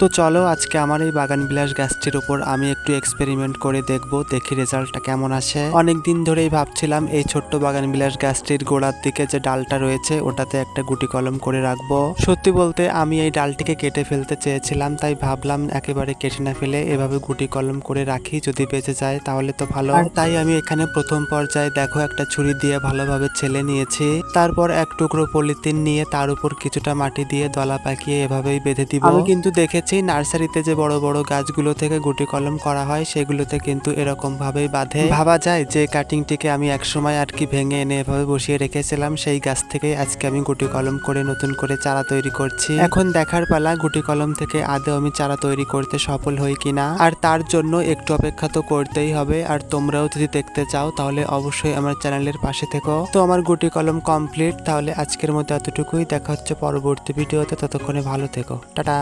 তো চলো আজকে আমার এই বাগান বিলাস গাছটির উপর আমি একটু এক্সপেরিমেন্ট করে দেখব, দেখি রেজাল্টটা কেমন আসে। অনেক দিন ধরেই ভাবছিলাম এই ছোট্ট বাগান বিলাস গাছটির গোড়ার দিকে যে ডালটা রয়েছে, ওটাতে একটা গুটি কলম করে রাখব। সত্যি বলতে আমি এই ডালটিকে কেটে ফেলতে চেয়েছিলাম, তাই ভাবলাম একেবারে কেটে না ফেলে এভাবে গুটি কলম করে রাখি, যদি বেঁচে যায় তাহলে তো ভালো। আর তাই আমি এখানে প্রথম পর্যায়ে দেখো একটা ছুরি দিয়ে ভালোভাবে ছেলে নিয়েছি। তারপর এক টুকরো পলিথিন নিয়ে তার উপর কিছুটা মাটি দিয়ে দলা পাকিয়ে এভাবেই বেঁধে দিব। কিন্তু দেখেছি নার্সারিতে যে বড় বড় গাছগুলো থেকে গুটি কলম করা হয়, সেগুলোতে কিন্তু এরকম ভাবেই বাঁধে। ভাবা যায় যে কাটিংটিকে আমি একসময় আর কি ভেঙে এনে এভাবে বসিয়ে রেখেছিলাম, সেই গাছ থেকে আজকে আমি গুটি কলম করে নতুন করে চারা তৈরি করছি। এখন দেখার পালা, গুটি কলম থেকে আদৌ আমি চারা তৈরি করতে সফল হই কিনা আর তার জন্য একটু অপেক্ষা তো করতেই হবে। আর তোমরাও যদি দেখতে চাও, তাহলে অবশ্যই আমার চ্যানেলের পাশে থেকো। তো আমার গুটি কলম কমপ্লিট, তাহলে আজকের মতো এতটুকুই। দেখা হচ্ছে পরবর্তী ভিডিওতে, ততক্ষণে ভালো থেকো। টাটা!